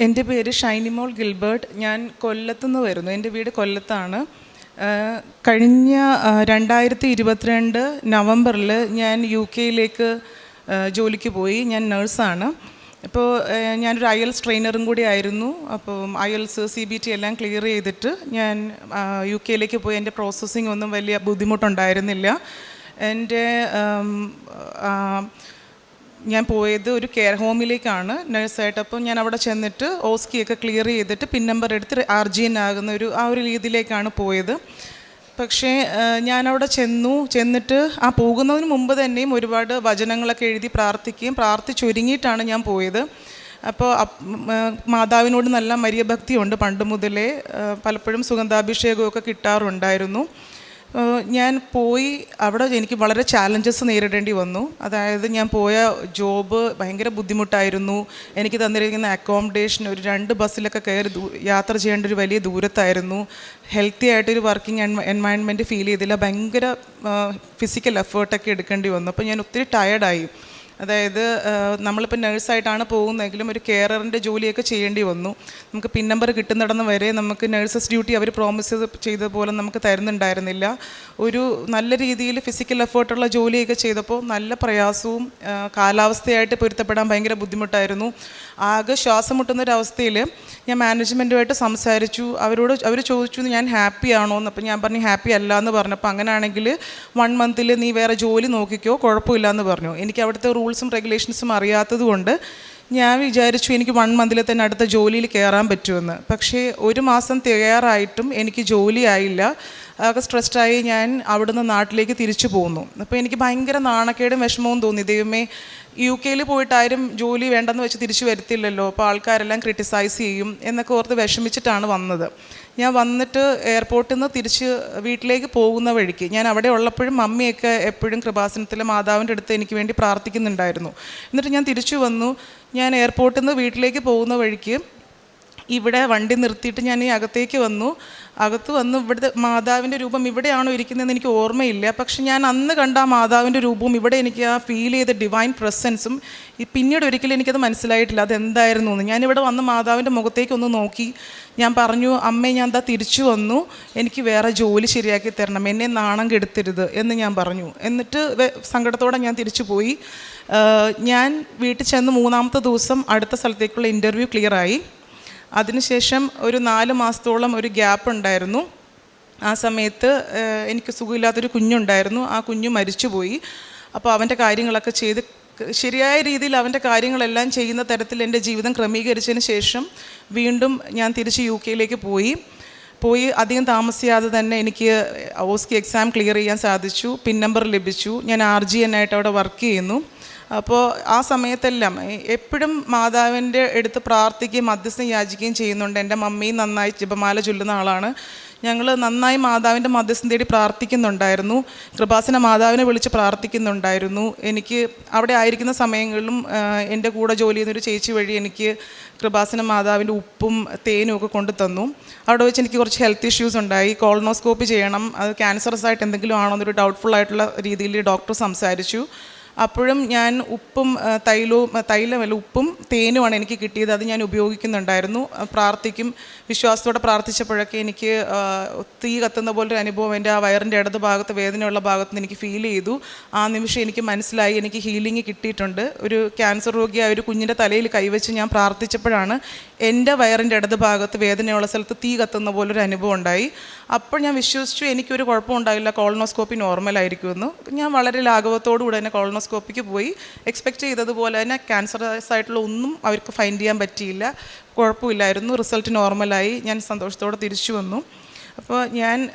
എന്റെ പേര് ഷൈനിമോൾ ഗിൽബേർട്ട്. ഞാൻ കൊല്ലത്തുനിന്ന് വരുന്നു. എന്റെ വീട് കൊല്ലത്താണ്. കഴിഞ്ഞ രണ്ടായിരത്തി ഇരുപത്തിരണ്ട് നവംബറിൽ ഞാൻ യു കെയിലേക്ക് ജോലിക്ക് പോയി. ഞാൻ നേഴ്സാണ്. ഇപ്പോൾ ഞാനൊരു ഐ എൽസ് ട്രെയിനറും കൂടി ആയിരുന്നു. അപ്പോൾ IELTS C B T എല്ലാം ക്ലിയർ ചെയ്തിട്ട് ഞാൻ യു കെയിലേക്ക് പോയി. എന്റെ പ്രോസസ്സിംഗ് ഒന്നും വലിയ ബുദ്ധിമുട്ടുണ്ടായിരുന്നില്ല. എന്റെ ഞാൻ പോയത് ഒരു കെയർ ഹോമിലേക്കാണ് നഴ്സായിട്ട് അപ്പം ഞാൻ അവിടെ ചെന്നിട്ട് ഓസ്കിയൊക്കെ ക്ലിയർ ചെയ്തിട്ട് പിൻ നമ്പർ എടുത്ത് ആർ ജി എൻ ആകുന്ന ഒരു ആ ഒരു രീതിയിലേക്കാണ് പോയത്. പക്ഷേ ഞാനവിടെ ചെന്നു. ചെന്നിട്ട് ആ പോകുന്നതിന് മുമ്പ് തന്നെയും ഒരുപാട് വചനങ്ങളൊക്കെ എഴുതി പ്രാർത്ഥിക്കുകയും പ്രാർത്ഥിച്ചൊരുങ്ങിയിട്ടാണ് ഞാൻ പോയത്. അപ്പോൾ മാതാവിനോട് നല്ല മര്യഭക്തിയുണ്ട് പണ്ട് മുതലേ. പലപ്പോഴും സുഗന്ധാഭിഷേകമൊക്കെ കിട്ടാറുണ്ടായിരുന്നു. ഞാൻ പോയി അവിടെ എനിക്ക് വളരെ ചാലഞ്ചസ് നേരിടേണ്ടി വന്നു. അതായത് ഞാൻ പോയ ജോബ് ഭയങ്കര ബുദ്ധിമുട്ടായിരുന്നു. എനിക്ക് തന്നിരിക്കുന്ന അക്കോമഡേഷൻ ഒരു രണ്ട് ബസ്സിലൊക്കെ കയറി യാത്ര ചെയ്യേണ്ട ഒരു വലിയ ദൂരത്തായിരുന്നു. ഹെൽത്തി ആയിട്ടൊരു വർക്കിംഗ് എൻവയൺമെന്റ് ഫീൽ ചെയ്തില്ല. ഭയങ്കര ഫിസിക്കൽ എഫേർട്ടൊക്കെ എടുക്കേണ്ടി വന്നു. അപ്പോൾ ഞാൻ ഒത്തിരി ടയർഡായി അതായത് നമ്മളിപ്പോൾ നഴ്സായിട്ടാണ് പോകുന്നതെങ്കിലും ഒരു കെയറിന്റെ ജോലിയൊക്കെ ചെയ്യേണ്ടി വന്നു. നമുക്ക് പിൻ നമ്പർ കിട്ടുന്നിടന്ന് വരെ നമുക്ക് നഴ്സസ് ഡ്യൂട്ടി അവർ പ്രോമിസ് ചെയ്ത പോലെ നമുക്ക് തരുന്നുണ്ടായിരുന്നില്ല. ഒരു നല്ല രീതിയിൽ ഫിസിക്കൽ എഫേർട്ടുള്ള ജോലിയൊക്കെ ചെയ്തപ്പോൾ നല്ല പ്രയാസവും കാലാവസ്ഥയായിട്ട് പൊരുത്തപ്പെടാൻ ഭയങ്കര ബുദ്ധിമുട്ടായിരുന്നു. ആകെ ശ്വാസം മുട്ടുന്ന ഒരു ഞാൻ മാനേജ്മെന്റുമായിട്ട് സംസാരിച്ചു. അവരോട് അവർ ചോദിച്ചു ഞാൻ ഹാപ്പി ആണോ? എന്ന്. അപ്പോൾ ഞാൻ പറഞ്ഞു ഹാപ്പി അല്ല എന്ന് പറഞ്ഞപ്പോൾ അങ്ങനെയാണെങ്കിൽ വൺ മന്തിൽ നീ വേറെ ജോലി നോക്കിക്കോ കുഴപ്പമില്ല എന്ന് പറഞ്ഞു. എനിക്ക് അവിടുത്തെ റൂൾസും റെഗുലേഷൻസും അറിയാത്തത് കൊണ്ട് ഞാൻ വിചാരിച്ചു എനിക്ക് വൺ മന്തിൽ തന്നെ അടുത്ത ജോലിയിൽ കയറാൻ പറ്റുമെന്ന്. പക്ഷേ ഒരു മാസം തികയാറായിട്ടും എനിക്ക് ജോലി ആയില്ല. ആകെ സ്ട്രെസ്ഡായി ഞാൻ അവിടുന്ന് നാട്ടിലേക്ക് തിരിച്ചു പോന്നു. അപ്പോൾ എനിക്ക് ഭയങ്കര നാണക്കേടും വിഷമവും തോന്നി. ദൈവമേ യു കെയിൽ പോയിട്ടാരും ജോലി വേണ്ടെന്ന് വെച്ച് തിരിച്ചു വരുത്തില്ലല്ലോ. അപ്പോൾ ആൾക്കാരെല്ലാം ക്രിട്ടിസൈസ് ചെയ്യും എന്നൊക്കെ ഓർത്ത് വിഷമിച്ചിട്ടാണ് വന്നത്. ഞാൻ വന്നിട്ട് എയർപോർട്ടിൽ നിന്ന് തിരിച്ച് വീട്ടിലേക്ക് പോകുന്ന വഴിക്ക് ഞാൻ അവിടെ ഉള്ളപ്പോഴും മമ്മിയൊക്കെ എപ്പോഴും കൃപാസനത്തിലെ മാതാവിന്റെ അടുത്ത് എനിക്ക് വേണ്ടി പ്രാർത്ഥിക്കുന്നുണ്ടായിരുന്നു. എന്നിട്ട് ഞാൻ തിരിച്ചു വന്നു. ഞാൻ എയർപോർട്ടിൽ നിന്ന് വീട്ടിലേക്ക് പോകുന്ന വഴിക്ക് ഇവിടെ വണ്ടി നിർത്തിയിട്ട് ഞാൻ ഈ അകത്തേക്ക് വന്നു. അകത്ത് വന്ന് ഇവിടുത്തെ മാതാവിന്റെ രൂപം ഇവിടെയാണോ ഇരിക്കുന്നതെന്ന് എനിക്ക് ഓർമ്മയില്ല. പക്ഷെ ഞാൻ അന്ന് കണ്ട ആ മാതാവിന്റെ രൂപവും ഇവിടെ എനിക്ക് ആ ഫീൽ ചെയ്ത ഡിവൈൻ പ്രസൻസും പിന്നീട് ഒരിക്കലും എനിക്കത് മനസ്സിലായിട്ടില്ല. അതെന്തായിരുന്നു എന്ന്. ഞാനിവിടെ വന്ന് മാതാവിന്റെ മുഖത്തേക്ക് ഒന്ന് നോക്കി. ഞാൻ പറഞ്ഞു അമ്മേ ഞാൻ എന്താ തിരിച്ചു വന്നു. എനിക്ക് വേറെ ജോലി ശരിയാക്കി തരണം. എന്നെ നാണം കെടുത്തരുത് എന്ന് ഞാൻ പറഞ്ഞു. എന്നിട്ട് സങ്കടത്തോടെ ഞാൻ തിരിച്ചു പോയി. ഞാൻ വീട്ടിൽ ചെന്ന് മൂന്നാമത്തെ ദിവസം അടുത്ത സ്ഥലത്തേക്കുള്ള ഇന്റർവ്യൂ ക്ലിയറായി അതിനുശേഷം ഒരു നാല് മാസത്തോളം ഒരു ഗ്യാപ്പ് ഉണ്ടായിരുന്നു. ആ സമയത്ത് എനിക്ക് സുഖമില്ലാത്തൊരു കുഞ്ഞുണ്ടായിരുന്നു. ആ കുഞ്ഞു മരിച്ചുപോയി. അപ്പോൾ അവന്റെ കാര്യങ്ങളൊക്കെ ചെയ്ത് ശരിയായ രീതിയിൽ അവന്റെ കാര്യങ്ങളെല്ലാം ചെയ്യുന്ന തരത്തിൽ എന്റെ ജീവിതം ക്രമീകരിച്ചതിന് ശേഷം വീണ്ടും ഞാൻ തിരിച്ച് യു കെയിലേക്ക് പോയി. പോയി അധികം താമസിയാതെ തന്നെ എനിക്ക് ഓസ്കി എക്സാം ക്ലിയർ ചെയ്യാൻ സാധിച്ചു. പിൻ നമ്പർ ലഭിച്ചു. ഞാൻ ആർ ജി എൻ ആയിട്ട് അവിടെ വർക്ക് ചെയ്യുന്നു. അപ്പോൾ ആ സമയത്തെല്ലാം എപ്പോഴും മാതാവിന്റെ അടുത്ത് പ്രാർത്ഥിക്കുകയും മധ്യസ്ഥം യാചിക്കുകയും ചെയ്യുന്നുണ്ട്. എന്റെ മമ്മിയും നന്നായി ജപമാല ചൊല്ലുന്ന ആളാണ്. ഞങ്ങൾ നന്നായി മാതാവിന്റെ മധ്യസ്ഥം തേടി പ്രാർത്ഥിക്കുന്നുണ്ടായിരുന്നു. കൃപാസന മാതാവിനെ വിളിച്ച് പ്രാർത്ഥിക്കുന്നുണ്ടായിരുന്നു. എനിക്ക് അവിടെ ആയിരിക്കുന്ന സമയങ്ങളിലും എന്റെ കൂടെ ജോലി ചെയ്യുന്നൊരു ചേച്ചി വഴി എനിക്ക് കൃപാസന മാതാവിന്റെ ഉപ്പും തേനും ഒക്കെ കൊണ്ടു തന്നു. അവിടെ വെച്ച് എനിക്ക് കുറച്ച് ഹെൽത്ത് ഇഷ്യൂസ് ഉണ്ടായി. കോളനോസ്കോപ്പി ചെയ്യണം. അത് ക്യാൻസറസ് ആയിട്ട് എന്തെങ്കിലും ആണോ എന്നൊരു ഡൗട്ട്ഫുൾ ആയിട്ടുള്ള രീതിയിൽ ഡോക്ടർ സംസാരിച്ചു. അപ്പോഴും ഞാൻ ഉപ്പും തൈലവും തൈലമല്ല ഉപ്പും തേനുമാണ് എനിക്ക് കിട്ടിയത്. അത് ഞാൻ ഉപയോഗിക്കുന്നുണ്ടായിരുന്നു. പ്രാർത്ഥിക്കും വിശ്വാസത്തോടെ പ്രാർത്ഥിച്ചപ്പോഴൊക്കെ എനിക്ക് തീ കത്തുന്ന പോലൊരു അനുഭവം എന്റെ ആ വയറിന്റെ ഇടത് ഭാഗത്ത് വേദനയുള്ള ഭാഗത്ത് നിന്ന് എനിക്ക് ഫീൽ ചെയ്തു. ആ നിമിഷം എനിക്ക് മനസ്സിലായി എനിക്ക് ഹീലിംഗ് കിട്ടിയിട്ടുണ്ട്. ഒരു ക്യാൻസർ രോഗിയായ ഒരു കുഞ്ഞിന്റെ തലയിൽ കൈവച്ച് ഞാൻ പ്രാർത്ഥിച്ചപ്പോഴാണ് എന്റെ വയറിന്റെ ഇടത് ഭാഗത്ത് വേദനയുള്ള സ്ഥലത്ത് തീ കത്തുന്ന പോലൊരു അനുഭവം ഉണ്ടായി. അപ്പോൾ ഞാൻ വിശ്വസിച്ചു എനിക്കൊരു കുഴപ്പമുണ്ടായില്ല കോളനോസ്കോപ്പി നോർമലായിരിക്കുമെന്ന് ഞാൻ വളരെ ലാഘവത്തോടു കൂടെ തന്നെ കോളനോസ്കോപ്പിക്ക് പോയി. എക്സ്പെക്റ്റ് ചെയ്തതുപോലെ തന്നെ ക്യാൻസറസ് ആയിട്ടുള്ള ഒന്നും അവർക്ക് ഫൈൻഡ് ചെയ്യാൻ പറ്റിയില്ല. കുഴപ്പമില്ലായിരുന്നു. റിസൾട്ട് നോർമലായി ഞാൻ സന്തോഷത്തോടെ തിരിച്ചു വന്നു. അപ്പോൾ ഞാൻ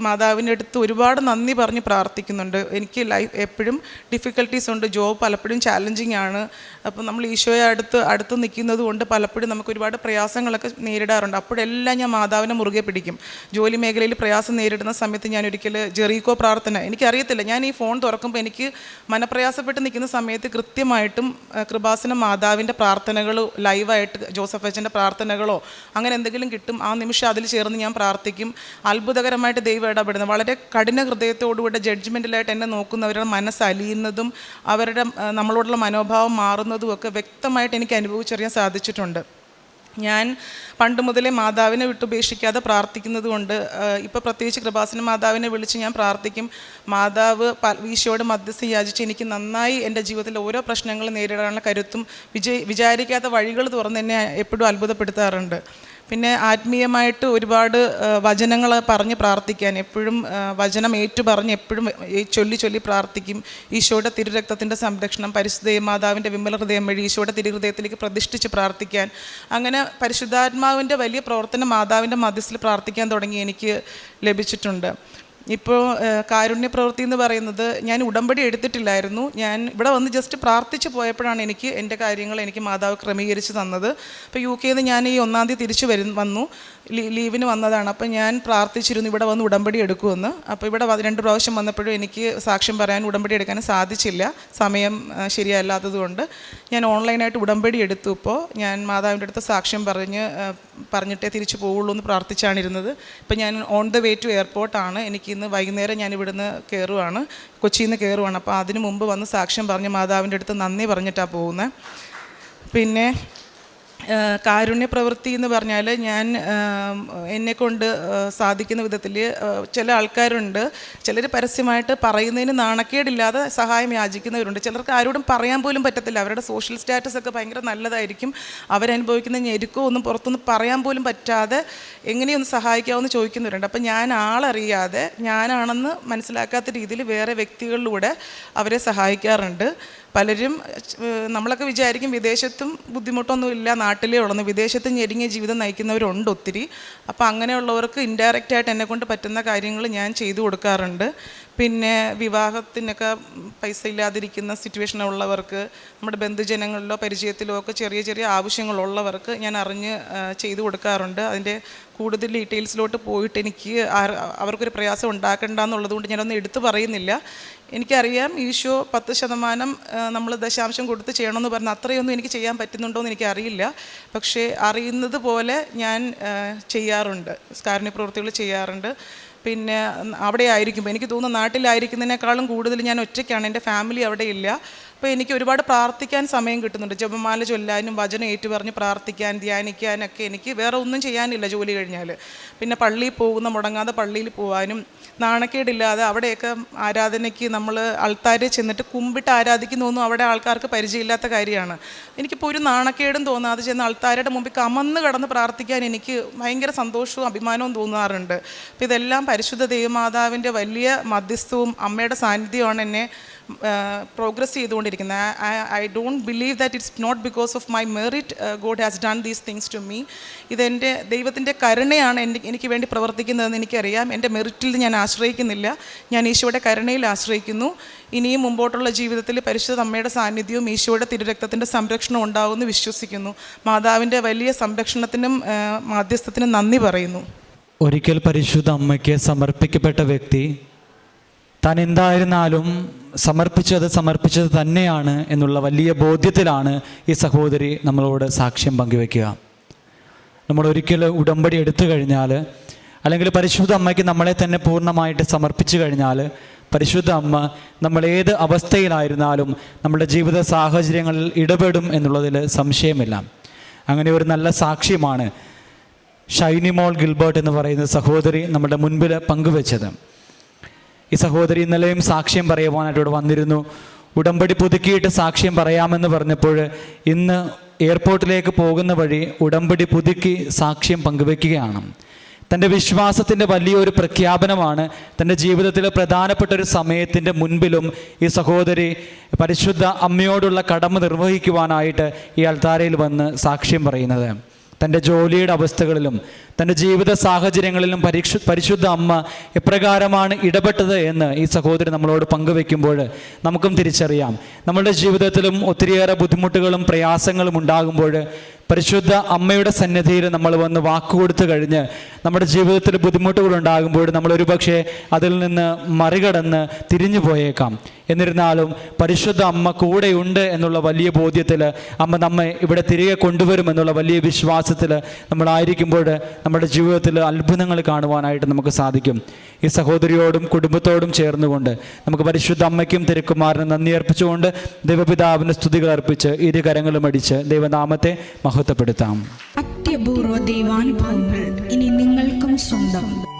മാതാവിന്റെ അടുത്ത് ഒരുപാട് നന്ദി പറഞ്ഞ് പ്രാർത്ഥിക്കുന്നുണ്ട്. എനിക്ക് ലൈഫ് എപ്പോഴും ഡിഫിക്കൽട്ടീസ് ഉണ്ട്. ജോബ് പലപ്പോഴും ചാലഞ്ചിങ് ആണ്. അപ്പോൾ നമ്മൾ ഈശോയെ അടുത്ത് അടുത്ത് നിൽക്കുന്നത് കൊണ്ട് പലപ്പോഴും നമുക്ക് ഒരുപാട് പ്രയാസങ്ങളൊക്കെ നേരിടാറുണ്ട്. അപ്പോഴെല്ലാം ഞാൻ മാതാവിനെ മുറുകെ പിടിക്കും. ജോലി മേഖലയിൽ പ്രയാസം നേരിടുന്ന സമയത്ത് ഞാൻ ഒരിക്കൽ ജെറീക്കോ പ്രാർത്ഥന എനിക്കറിയത്തില്ല. ഞാൻ ഈ ഫോൺ തുറക്കുമ്പോൾ എനിക്ക് മനപ്രയാസപ്പെട്ട് നിൽക്കുന്ന സമയത്ത് കൃത്യമായിട്ടും കൃപാസന മാതാവിന്റെ പ്രാർത്ഥനകൾ ലൈവായിട്ട് ജോസഫ് അച്ഛന്റെ പ്രാർത്ഥനകളോ അങ്ങനെ എന്തെങ്കിലും കിട്ടും. ആ നിമിഷം അതിൽ ചേർന്ന് ഞാൻ പ്രാർത്ഥിക്കും. അത്ഭുതകരമായിട്ട് ദൈവം ഇടപെടുന്നത് വളരെ കഠിന ഹൃദയത്തോടുകൂടെ ജഡ്ജ്മെന്റിലായിട്ട് എന്നെ നോക്കുന്നവരുടെ മനസ്സലിയുന്നതും അവരുടെ നമ്മളോടുള്ള മനോഭാവം മാറുന്നതും ഒക്കെ വ്യക്തമായിട്ട് എനിക്ക് അനുഭവിച്ചറിയാൻ സാധിച്ചിട്ടുണ്ട്. ഞാൻ പണ്ട് മുതലേ മാതാവിനെ വിട്ടുപേക്ഷിക്കാതെ പ്രാർത്ഥിക്കുന്നത് കൊണ്ട് ഇപ്പോൾ പ്രത്യേകിച്ച് കൃപാസന മാതാവിനെ വിളിച്ച് ഞാൻ പ്രാർത്ഥിക്കും. മാതാവ് ഈശോയുടെ മധ്യസ്ഥ യാചിച്ച് എനിക്ക് നന്നായി എന്റെ ജീവിതത്തിൽ ഓരോ പ്രശ്നങ്ങളും നേരിടാനുള്ള കരുത്തും വിജയ വിചാരിക്കാത്ത വഴികൾ തുറന്ന് എന്നെ എപ്പോഴും അത്ഭുതപ്പെടുത്താറുണ്ട്. പിന്നെ ആത്മീയമായിട്ട് ഒരുപാട് വചനങ്ങൾ പറഞ്ഞ് പ്രാർത്ഥിക്കാൻ എപ്പോഴും വചനം ഏറ്റു പറഞ്ഞ് എപ്പോഴും ചൊല്ലി ചൊല്ലി പ്രാർത്ഥിക്കും. ഈശോയുടെ തിരുരക്തത്തിന്റെ സംരക്ഷണം പരിശുദ്ധ മാതാവിന്റെ വിമല ഹൃദയം വഴി ഈശോയുടെ തിരുഹൃദയത്തിലേക്ക് പ്രതിഷ്ഠിച്ച് പ്രാർത്ഥിക്കാൻ. അങ്ങനെ പരിശുദ്ധാത്മാവിന്റെ വലിയ പ്രവർത്തനം മാതാവിന്റെ മധ്യസ്ഥിൽ പ്രാർത്ഥിക്കാൻ തുടങ്ങി എനിക്ക് ലഭിച്ചിട്ടുണ്ട്. ഇപ്പോൾ കാരുണ്യപ്രവൃത്തി എന്ന് പറയുന്നത് ഞാൻ ഉടമ്പടി എടുത്തിട്ടില്ലായിരുന്നു. ഞാൻ ഇവിടെ വന്ന് ജസ്റ്റ് പ്രാർത്ഥിച്ച് പോയപ്പോഴാണ് എനിക്ക് എന്റെ കാര്യങ്ങൾ എനിക്ക് മാതാവ് ക്രമീകരിച്ച് തന്നത്. അപ്പോൾ യു കെയിൽ നിന്ന് ഞാൻ ഈ ഒന്നാം തീയതി തിരിച്ചു വരും വന്നു. ലീവിന് വന്നതാണ്. അപ്പോൾ ഞാൻ പ്രാർത്ഥിച്ചിരുന്നു ഇവിടെ വന്ന് ഉടമ്പടി എടുക്കുമെന്ന്. അപ്പോൾ ഇവിടെ രണ്ട് പ്രാവശ്യം വന്നപ്പോഴും എനിക്ക് സാക്ഷ്യം പറയാൻ ഉടമ്പടി എടുക്കാനും സാധിച്ചില്ല. സമയം ശരിയല്ലാത്തതുകൊണ്ട് ശരിയല്ലാത്തത് കൊണ്ട് ഞാൻ ഓൺലൈനായിട്ട് ഉടമ്പടി എടുത്തു ഇപ്പോൾ ഞാൻ മാതാവിന്റെ അടുത്ത് സാക്ഷ്യം പറഞ്ഞ് പറഞ്ഞിട്ടേ തിരിച്ചു പോവുള്ളൂ എന്ന് പ്രാർത്ഥിച്ചാണ് ഇരുന്നത്. ഇപ്പം ഞാൻ ഓൺ ദ വേ ടു എയർപോർട്ടാണ്. എനിക്ക് ഇന്ന് വൈകുന്നേരം ഞാൻ ഇവിടുന്ന് കയറുവാണ് കൊച്ചിയിൽ നിന്ന് കയറുവാണ് അപ്പോൾ അതിന് മുമ്പ് വന്ന് സാക്ഷ്യം പറഞ്ഞ് മാതാവിന്റെ അടുത്ത് നന്ദി പറഞ്ഞിട്ടാണ് പോകുന്നത് പിന്നെ കാരുണ്യ പ്രവൃത്തി എന്ന് പറഞ്ഞാൽ ഞാൻ എന്നെ കൊണ്ട് സാധിക്കുന്ന വിധത്തിൽ ചില ആൾക്കാരുണ്ട്. ചിലർ പരസ്യമായിട്ട് പറയുന്നതിന് നാണക്കേടില്ലാതെ സഹായം യാചിക്കുന്നവരുണ്ട്. ചിലർക്ക് ആരോടും പറയാൻ പോലും പറ്റത്തില്ല. അവരുടെ സോഷ്യൽ സ്റ്റാറ്റസ് ഒക്കെ ഭയങ്കര നല്ലതായിരിക്കും. അവരനുഭവിക്കുന്ന ഞെരുക്കോ ഒന്നും പുറത്തൊന്നും പറയാൻ പോലും പറ്റാതെ എങ്ങനെയൊന്ന് സഹായിക്കാമെന്ന് ചോദിക്കുന്നവരുണ്ട്. അപ്പം ഞാൻ ആളറിയാതെ ഞാനാണെന്ന് മനസ്സിലാക്കാത്ത രീതിയിൽ വേറെ വ്യക്തികളിലൂടെ അവരെ സഹായിക്കാറുണ്ട്. പലരും നമ്മളൊക്കെ വിചാരിക്കും വിദേശത്തും ബുദ്ധിമുട്ടൊന്നും ഇല്ല നാട്ടിലേ ഉള്ളൂ. വിദേശത്ത് ഞെരുങ്ങിയ ജീവിതം നയിക്കുന്നവരുണ്ട് ഒത്തിരി. അപ്പോൾ അങ്ങനെയുള്ളവർക്ക് ഇൻഡയറക്റ്റായിട്ട് എന്നെക്കൊണ്ട് എന്നെ കൊണ്ട് പറ്റുന്ന കാര്യങ്ങൾ ഞാൻ ചെയ്തു കൊടുക്കാറുണ്ട്. പിന്നെ വിവാഹത്തിനൊക്കെ പൈസ ഇല്ലാതിരിക്കുന്ന സിറ്റുവേഷൻ ഉള്ളവർക്ക് നമ്മുടെ ബന്ധുജനങ്ങളിലോ പരിചയത്തിലോ ഒക്കെ ചെറിയ ചെറിയ ആവശ്യങ്ങളുള്ളവർക്ക് ഞാൻ അറിഞ്ഞ് ചെയ്തു കൊടുക്കാറുണ്ട്. അതിന്റെ കൂടുതൽ ഡീറ്റെയിൽസിലോട്ട് പോയിട്ട് എനിക്ക് അവർക്കൊരു പ്രയാസം ഉണ്ടാക്കണ്ട എന്നുള്ളതുകൊണ്ട് ഞാനൊന്നും എടുത്തു പറയുന്നില്ല. എനിക്കറിയാം ഈശോ പത്ത് ശതമാനം നമ്മൾ ദശാംശം കൊടുത്ത് ചെയ്യണമെന്ന് പറഞ്ഞാൽ അത്രയൊന്നും എനിക്ക് ചെയ്യാൻ പറ്റുന്നുണ്ടോ എന്ന് എനിക്കറിയില്ല. പക്ഷേ അറിയുന്നത് പോലെ ഞാൻ ചെയ്യാറുണ്ട്. കാരുണ്യ പ്രവൃത്തികൾ ചെയ്യാറുണ്ട്. പിന്നെ അവിടെ ആയിരിക്കുമ്പോൾ എനിക്ക് തോന്നുന്നു നാട്ടിലായിരിക്കുന്നതിനേക്കാളും കൂടുതൽ ഞാൻ ഒറ്റയ്ക്കാണ്. എന്റെ ഫാമിലി അവിടെ ഇല്ല അപ്പോൾ എനിക്ക് ഒരുപാട് പ്രാർത്ഥിക്കാൻ സമയം കിട്ടുന്നുണ്ട്. ജപമാല ചൊല്ലാനും വചനം ഏറ്റുപറഞ്ഞ് പ്രാർത്ഥിക്കാൻ ധ്യാനിക്കാനൊക്കെ എനിക്ക് വേറെ ഒന്നും ചെയ്യാനില്ല ജോലി കഴിഞ്ഞാൽ പിന്നെ പള്ളിയിൽ പോകുന്ന മുടങ്ങാതെ പള്ളിയിൽ പോകാനും നാണക്കേടില്ലാതെ അവിടെയൊക്കെ ആരാധനയ്ക്ക് നമ്മൾ ആൾക്കാരെ ചെന്നിട്ട് കുമ്പിട്ട് ആരാധിക്കുന്നൊന്നും അവിടെ ആൾക്കാർക്ക് പരിചയമില്ലാത്ത കാര്യമാണ്. എനിക്കിപ്പോൾ ഒരു നാണക്കേടും തോന്നാതെ ചെന്ന് ആൾക്കാരുടെ മുമ്പിൽ കമന്ന് കടന്ന് പ്രാർത്ഥിക്കാൻ എനിക്ക് ഭയങ്കര സന്തോഷവും അഭിമാനവും തോന്നാറുണ്ട്. അപ്പോൾ ഇതെല്ലാം പരിശുദ്ധ ദേവമാതാവിന്റെ വലിയ മധ്യസ്ഥവും അമ്മയുടെ സാന്നിധ്യമാണ് എന്നെ പ്രോഗ്രസ് ചെയ്തുകൊണ്ടിരിക്കുന്നത് I don't believe that it's not because of my merit God has done these things to me ഇതെന്റെ ദൈവത്തിന്റെ കരുണയാണ് എന്റെ എനിക്ക് വേണ്ടി പ്രവർത്തിക്കുന്നതെന്ന് എനിക്കറിയാം. എന്റെ മെറിറ്റിൽ ഞാൻ ആശ്രയിക്കുന്നില്ല. ഞാൻ ഈശോയുടെ കരുണയിൽ ആശ്രയിക്കുന്നു. ഇനിയും മുമ്പോട്ടുള്ള ജീവിതത്തിൽ പരിശുദ്ധ അമ്മയുടെ സാന്നിധ്യവും ഈശോയുടെ തിരുരക്തത്തിന്റെ സംരക്ഷണം ഉണ്ടാവുമെന്ന് വിശ്വസിക്കുന്നു. മാതാവിന്റെ വലിയ സംരക്ഷണത്തിനും മാധ്യസ്ഥത്തിനും നന്ദി പറയുന്നു. ഒരിക്കൽ പരിശുദ്ധ അമ്മയ്ക്ക് സമർപ്പിക്കപ്പെട്ട വ്യക്തി താൻ എന്തായിരുന്നാലും സമർപ്പിച്ചത് സമർപ്പിച്ചത് തന്നെയാണ് എന്നുള്ള വലിയ ബോധ്യത്തിലാണ് ഈ സഹോദരി നമ്മളോട് സാക്ഷ്യം പങ്കുവെക്കുക നമ്മൾ ഒരിക്കൽ ഉടമ്പടി എടുത്തു കഴിഞ്ഞാൽ അല്ലെങ്കിൽ പരിശുദ്ധ അമ്മയ്ക്ക് നമ്മളെ തന്നെ പൂർണമായിട്ട് സമർപ്പിച്ചു കഴിഞ്ഞാൽ പരിശുദ്ധ അമ്മ നമ്മൾ ഏത് അവസ്ഥയിലായിരുന്നാലും നമ്മുടെ ജീവിത സാഹചര്യങ്ങളിൽ ഇടപെടും എന്നുള്ളതിൽ സംശയമില്ല. അങ്ങനെ ഒരു നല്ല സാക്ഷ്യമാണ് ഷൈനിമോൾ ഗിൽബർട്ട് എന്ന് പറയുന്ന സഹോദരി നമ്മുടെ മുൻപിൽ പങ്കുവെച്ചത്. ഈ സഹോദരി ഇന്നലെയും സാക്ഷ്യം പറയുവാനായിട്ട് ഇവിടെ വന്നിരുന്നു. ഉടമ്പടി പുതുക്കിയിട്ട് സാക്ഷ്യം പറയാമെന്ന് പറഞ്ഞപ്പോൾ ഇന്ന് എയർപോർട്ടിലേക്ക് പോകുന്ന വഴി ഉടമ്പടി പുതുക്കി സാക്ഷ്യം പങ്കുവെക്കുകയാണ്. തന്റെ വിശ്വാസത്തിന്റെ വലിയൊരു പ്രഖ്യാപനമാണ്. തന്റെ ജീവിതത്തിലെ പ്രധാനപ്പെട്ട ഒരു സമയത്തിന്റെ മുൻപിലും ഈ സഹോദരി പരിശുദ്ധ അമ്മയോടുള്ള കടമ നിർവഹിക്കുവാനായിട്ട് ഈ അൾത്താരയിൽ വന്ന് സാക്ഷ്യം പറയുന്നത്. തന്റെ ജോലിയുടെ അവസ്ഥകളിലും തന്റെ ജീവിത സാഹചര്യങ്ങളിലും പരിശു പരിശുദ്ധ അമ്മ എപ്രകാരമാണ് ഇടപെട്ടത് എന്ന് ഈ സഹോദരി നമ്മളോട് പങ്കുവെക്കുമ്പോൾ നമുക്കും തിരിച്ചറിയാം. നമ്മുടെ ജീവിതത്തിലും ഒത്തിരിയേറെ ബുദ്ധിമുട്ടുകളും പ്രയാസങ്ങളും ഉണ്ടാകുമ്പോൾ പരിശുദ്ധ അമ്മയുടെ സന്നിധിയിൽ നമ്മൾ വന്ന് വാക്കുകൊടുത്തു കഴിഞ്ഞ് നമ്മുടെ ജീവിതത്തിൽ ബുദ്ധിമുട്ടുകൾ ഉണ്ടാകുമ്പോൾ നമ്മൾ ഒരുപക്ഷെ അതിൽ നിന്ന് മറികടന്ന് തിരിഞ്ഞു പോയേക്കാം എന്നിരുന്നാലും പരിശുദ്ധ അമ്മ കൂടെയുണ്ട് എന്നുള്ള വലിയ ബോധ്യത്തിൽ അമ്മ നമ്മെ ഇവിടെ തിരികെ കൊണ്ടുവരും എന്നുള്ള വലിയ വിശ്വാസത്തിൽ നമ്മളായിരിക്കുമ്പോൾ നമ്മുടെ ജീവിതത്തിൽ അത്ഭുതങ്ങൾ കാണുവാനായിട്ട് നമുക്ക് സാധിക്കും. ഈ സഹോദരിയോടും കുടുംബത്തോടും ചേർന്നുകൊണ്ട് നമുക്ക് പരിശുദ്ധ അമ്മയ്ക്കും തിരുക്കുമാരനും നന്ദി അർപ്പിച്ചുകൊണ്ട് ദൈവപിതാവിന് സ്തുതികൾ അർപ്പിച്ച് ഇരു കരങ്ങളും അടിച്ച് ദൈവനാമത്തെ മഹത്വപ്പെടുത്താം. അത്യപൂർവ ദൈവാനുഭവങ്ങൾ ഇനി നിങ്ങൾക്കും സ്വന്തം.